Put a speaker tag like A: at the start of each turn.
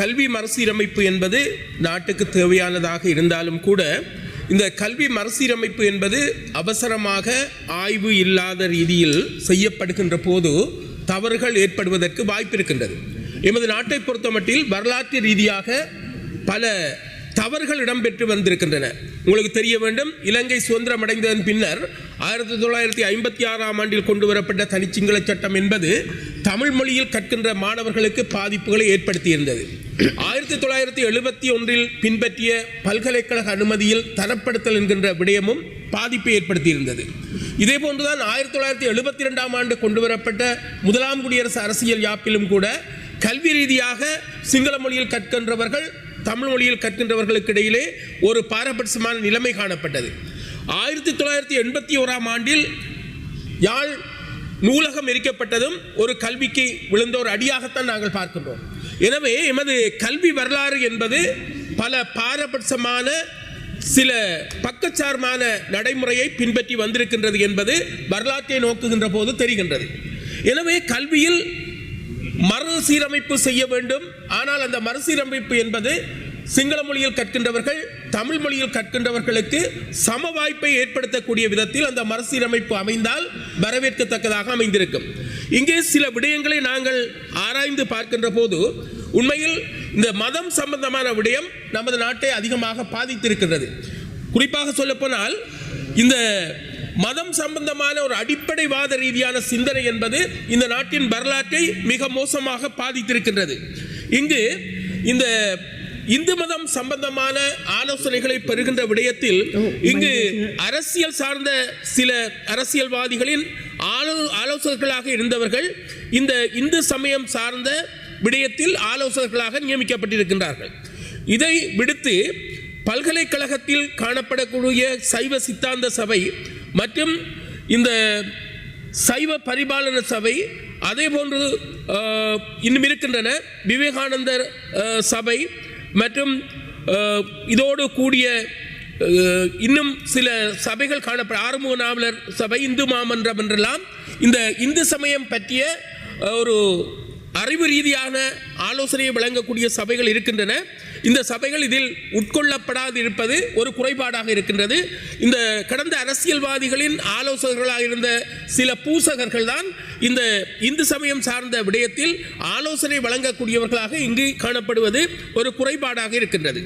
A: கல்வி மறுசீரமைப்பு என்பது நாட்டுக்கு தேவையானதாக இருந்தாலும் கூட இந்த கல்வி மறுசீரமைப்பு என்பது அவசரமாக ஆய்வு இல்லாத ரீதியில் செய்யப்படுகின்ற போது தவறுகள் ஏற்படுவதற்கு வாய்ப்பு இருக்கின்றது எமது நாட்டை பொறுத்தமட்டில் வரலாற்று ரீதியாக பல தவறுகள் இடம்பெற்று வந்திருக்கின்றன. உங்களுக்கு தெரிய வேண்டும் இலங்கை சுதந்திரம் அடைந்ததன் பின்னர் ஆயிரத்தி தொள்ளாயிரத்தி ஐம்பத்தி ஆறாம் ஆண்டில் கொண்டு வரப்பட்ட தனிச்சிங்கள சட்டம் என்பது தமிழ் மொழியில் கற்கின்ற மாணவர்களுக்கு பாதிப்புகளை ஏற்படுத்தியிருந்தது. ஆயிரத்தி தொள்ளாயிரத்தி எழுபத்தி ஒன்றில் பின்பற்றிய பல்கலைக்கழக அனுமதியில் தரப்படுத்தல் என்கின்ற விடயமும் பாதிப்பை ஏற்படுத்தியிருந்தது. இதே போன்றுதான் ஆயிரத்தி தொள்ளாயிரத்தி எழுபத்தி ரெண்டாம் ஆண்டு கொண்டு வரப்பட்ட முதலாம் குடியரசு அரசியல் யாப்பிலும் கூட கல்வி ரீதியாக சிங்கள மொழியில் கற்கின்றவர்கள் தமிழ் மொழியில் கற்கின்றவர்களுக்கு இடையிலே ஒரு பாரபட்சமான நிலைமை காணப்பட்டது. ஆயிரத்தி தொள்ளாயிரத்தி எண்பத்தி ஓராம் ஆண்டில் யாழ் நூலகம் எரிக்கப்பட்டதும் ஒரு கல்விக்கு விழுந்த ஒரு அடியாகத்தான் நாங்கள் பார்க்கின்றோம். எனவே எமது கல்வி வரலாறு என்பது பல பாரபட்சமான சில பக்கச்சார்பான நடைமுறையை பின்பற்றி வந்திருக்கின்றது என்பது வரலாற்றை நோக்குகின்ற போது தெரிகின்றது. எனவே கல்வியில் மறுசீரமைப்பு செய்ய வேண்டும். ஆனால் அந்த மறுசீரமைப்பு என்பது சிங்கள மொழியில் கற்கின்றவர்கள் தமிழ் மொழியில் கற்கின்றவர்களுக்கு சம வாய்ப்பை ஏற்படுத்தக்கூடிய விதத்தில் அந்த மறுசீரமைப்பு அமைந்தால் வரவேற்கத்தக்கதாக அமைந்திருக்கும். இங்கே சில விடயங்களை நாங்கள் ஆராய்ந்து பார்க்கின்ற போது உண்மையில் இந்த மதம் சம்பந்தமான விடயம் நமது நாட்டை அதிகமாக பாதித்திருக்கின்றது. குறிப்பாக சொல்லப்போனால் இந்த மதம் சம்பந்தமான ஒரு அடிப்படைவாத ரீதியான சிந்தனை என்பது இந்த நாட்டின் வரலாற்றை மிக மோசமாக பாதித்திருக்கின்றது. இங்கு இந்த இந்து மதம் சம்பந்தமான ஆலோசனைகளை பெறுகின்ற விடயத்தில் இங்கு அரசியல் சார்ந்த சில அரசியல்வாதிகளின் ஆலோ ஆலோசகர்களாக இருந்தவர்கள் இந்த இந்து சமயம் சார்ந்த விடயத்தில் ஆலோசகர்களாக நியமிக்கப்பட்டிருக்கின்றார்கள். இதை விடுத்து பல்கலைக்கழகத்தில் காணப்படக்கூடிய சைவ சித்தாந்த சபை மற்றும் இந்த சைவ பரிபாலன சபை அதே போன்று இன்னும் இருக்கின்றன. விவேகானந்தர் சபை மற்றும் இதோடு கூடிய இன்னும் சில சபைகள் காணப்பட ஆறுமுக நாவலர் சபை இந்து மாமன்றம் என்றெல்லாம் இந்த இந்து சமயம் பற்றிய ஒரு அறிவு ரீதியான ஆலோசனையை வழங்கக்கூடிய சபைகள் இருக்கின்றன. இந்த சபைகள் இதில் உட்கொள்ளப்படாது இருப்பது ஒரு குறைபாடாக இருக்கின்றது. இந்த கடந்த அரசியல்வாதிகளின் ஆலோசகர்களாக இருந்த சில பூசகர்கள் தான் இந்த இந்து சமயம் சார்ந்த விடயத்தில் ஆலோசனை வழங்கக்கூடியவர்களாக இங்கு காணப்படுவது ஒரு குறைபாடாக இருக்கின்றது.